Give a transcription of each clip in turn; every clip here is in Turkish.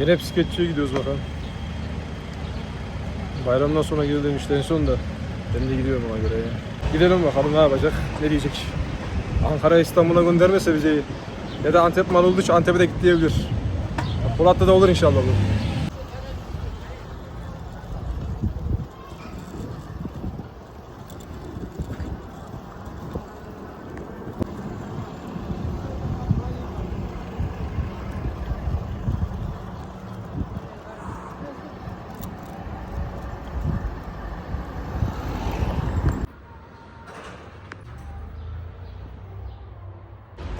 Yine bisikletçiye gidiyoruz bakalım. Bayramdan sonra geri demişti en son da. Ben de gidiyorum ona göre ya. Gidelim bakalım ne yapacak, ne diyecek. Ankara İstanbul'a göndermese bizi ya da Antep mal olduğu için Antep'e de git diyebilir. Polat'ta da olur inşallah bu.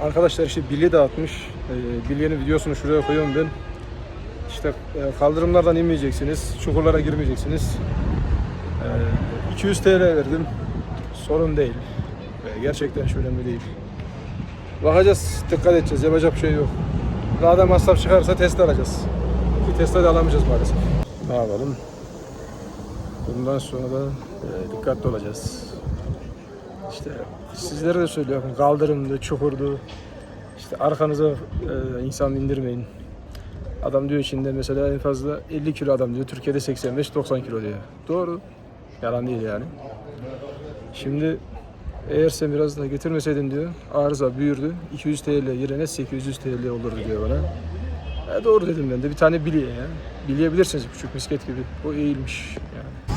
Arkadaşlar işte bilye dağıtmış. Ee, bilyenin videosunu şuraya koyuyorum ben. İşte e, kaldırımlardan inmeyeceksiniz, çukurlara girmeyeceksiniz. Ee, 200 TL verdim. Sorun değil. Ve gerçekten hiç önemli değil. Bakacağız, dikkat edeceğiz. Yapacak bir şey yok. Daha da masraf çıkarsa Tesla alacağız. Ki Tesla da alamayacağız maalesef. Ne yapalım? Bundan sonra da e, dikkatli olacağız. İşte sizlere de söylüyorum kaldırımdı, çukurdu. İşte arkanıza e, insan indirmeyin. Adam diyor içinde mesela en fazla 50 kilo adam diyor. Türkiye'de 85-90 kilo diyor. Doğru. Yalan değil yani. Şimdi eğer sen biraz daha getirmeseydin diyor arıza büyürdü. 200 TL yerine 800 TL olurdu diyor bana. E doğru dedim ben de bir tane bilye ya. Bilyebilirsiniz küçük misket gibi. O iyiymiş yani.